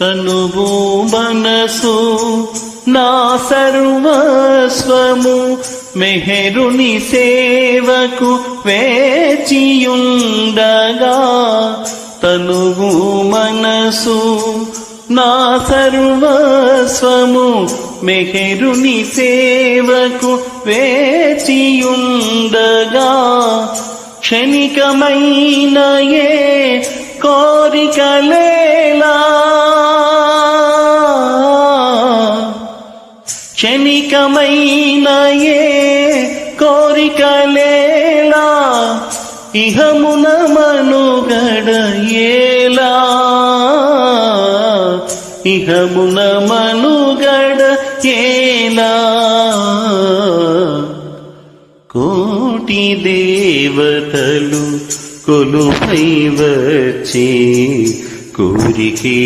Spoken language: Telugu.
తనువు మనసు నా సర్వస్వము మెహరుని సేవకు వేచియుండగా. తనువు మనసు నా సర్వస్వము మెహరుని సేవకు వేచియుండగా. క్షణికమైన ఏ క్షణికమైన ఏ కోరికలేలా ఇహమున మనుగడయేలా. ఇహమున మనుగడ ఏలా కోటి దేవతలు కొలుపై వచ్చే కోరికే